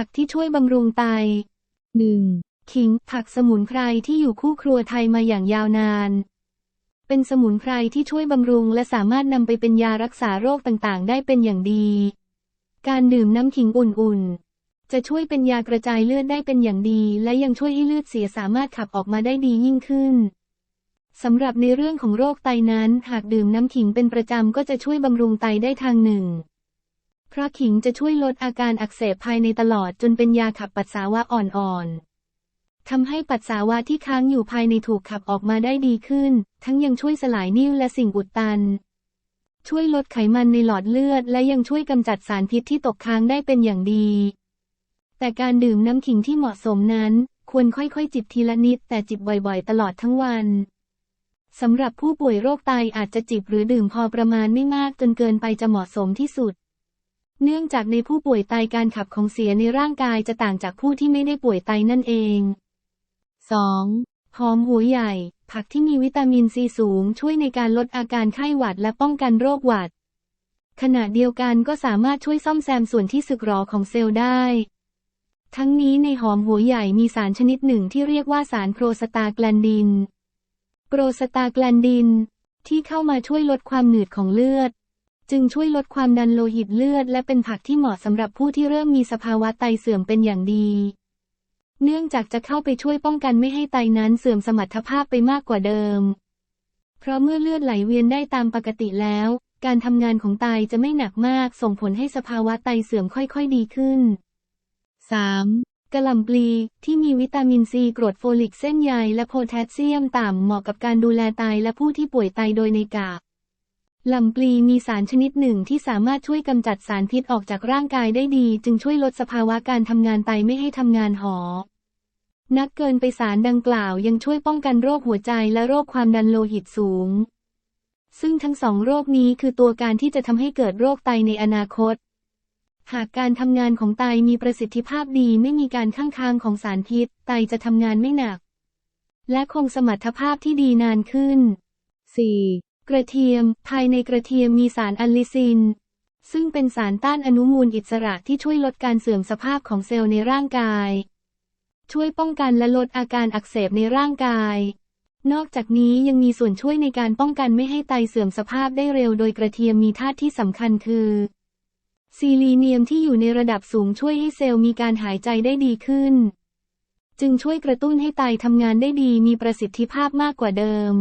ผักที่ช่วยบำรุงไต 1. ขิง ผักสมุนไพรที่อยู่คู่ครัวไทยมาอย่างยาวนาน เป็นสมุนไพรที่ช่วยบำรุงและสามารถนำไปเป็นยารักษาโรคต่างๆ ได้เป็นอย่างดี การดื่มน้ำขิงอุ่นๆ จะช่วยเป็นยากระจายเลือดได้เป็นอย่างดี และยังช่วยให้เลือดเสียสามารถขับออกมาได้ดียิ่งขึ้นสำหรับในเรื่องของโรคไตนั้น หากดื่มน้ำขิงเป็นประจำก็จะช่วยบำรุงไตได้ทางหนึ่ง เพราะขิงจะช่วยลดอาการอักเสบภายในตลอดจนเป็นยาขับปัสสาวะอ่อนๆทำให้ปัสสาวะที่ค้างอยู่ภายในถูกขับออกมาได้ดีขึ้น ทั้งยังช่วยสลายนิ่วและสิ่งอุดตัน ช่วยลดไขมันในหลอดเลือด และยังช่วยกำจัดสารพิษที่ตกค้างได้เป็นอย่างดี แต่การดื่มน้ำขิงที่เหมาะสมนั้น ควรค่อยๆ จิบทีละนิด แต่จิบบ่อยๆ ตลอดทั้งวันสำหรับผู้ป่วยโรคไตอาจจะจิบหรือดื่มพอประมาณไม่มากจนเกินไปจะเหมาะสมที่สุด เนื่องจากในผู้ป่วยไตการขับของเสียในร่างกายจะต่างจากผู้ที่ไม่ได้ป่วยไตนั่นเอง 2. หอมหัวใหญ่ ผักที่มีวิตามินซีสูงช่วยในการลดอาการไข้หวัดและป้องกันโรคหวัด ขณะเดียวกันก็สามารถช่วยซ่อมแซมส่วนที่สึกหรอของเซลล์ได้ ทั้งนี้ในหอมหัวใหญ่มีสารชนิดหนึ่งที่เรียกว่าสารโปรสตาแกลนดินโปรสตาแกลนดิน ที่เข้ามาช่วยลดความหนืดของเลือด จึงช่วยลดความดันโลหิตเลือด และเป็นผักที่เหมาะสำหรับผู้ที่เริ่มมีสภาวะไตเสื่อมเป็นอย่างดี เนื่องจากจะเข้าไปช่วยป้องกันไม่ให้ไตนั้นเสื่อมสมรรถภาพไปมากกว่าเดิม เพราะเมื่อเลือดไหลเวียนได้ตามปกติแล้ว การทำงานของไตจะไม่หนักมาก ส่งผลให้สภาวะไตเสื่อมค่อยๆดีขึ้น 3. กระหล่ำปลีที่มีวิตามินซีกรดโฟลิกเส้นใยและโพแทสเซียมต่ำเหมาะกับการดูแลไตและผู้ที่ป่วยไตโดยในกาบ ลำปลีมีสารชนิดหนึ่งที่สามารถช่วยกำจัดสารพิษออกจากร่างกายได้ดี จึงช่วยลดสภาวะการทำงานไตไม่ให้ทำงานหอ นักเกินไปสารดังกล่าวยังช่วยป้องกันโรคหัวใจและโรคความดันโลหิตสูง ซึ่งทั้งสองโรคนี้คือตัวการที่จะทำให้เกิดโรคไตในอนาคต หากการทำงานของไตมีประสิทธิภาพดีไม่มีการข้างค้างของสารพิษ ไตจะทำงานไม่หนัก และคงสมรรถภาพที่ดีนานขึ้น 4. กระเทียม ภายในกระเทียมมีสารอัลลิซิน ซึ่งเป็นสารต้านอนุมูลอิสระที่ช่วยลดการเสื่อมสภาพของเซลล์ในร่างกาย ช่วยป้องกันและลดอาการอักเสบในร่างกาย นอกจากนี้ยังมีส่วนช่วยในการป้องกันไม่ให้ไตเสื่อมสภาพได้เร็วโดยกระเทียมมีธาตุที่สำคัญคือซีลีเนียมที่อยู่ในระดับสูงช่วยให้เซลล์มีการหายใจได้ดีขึ้น จึงช่วยกระตุ้นให้ไตทำงานได้ดีมีประสิทธิภาพมากกว่าเดิม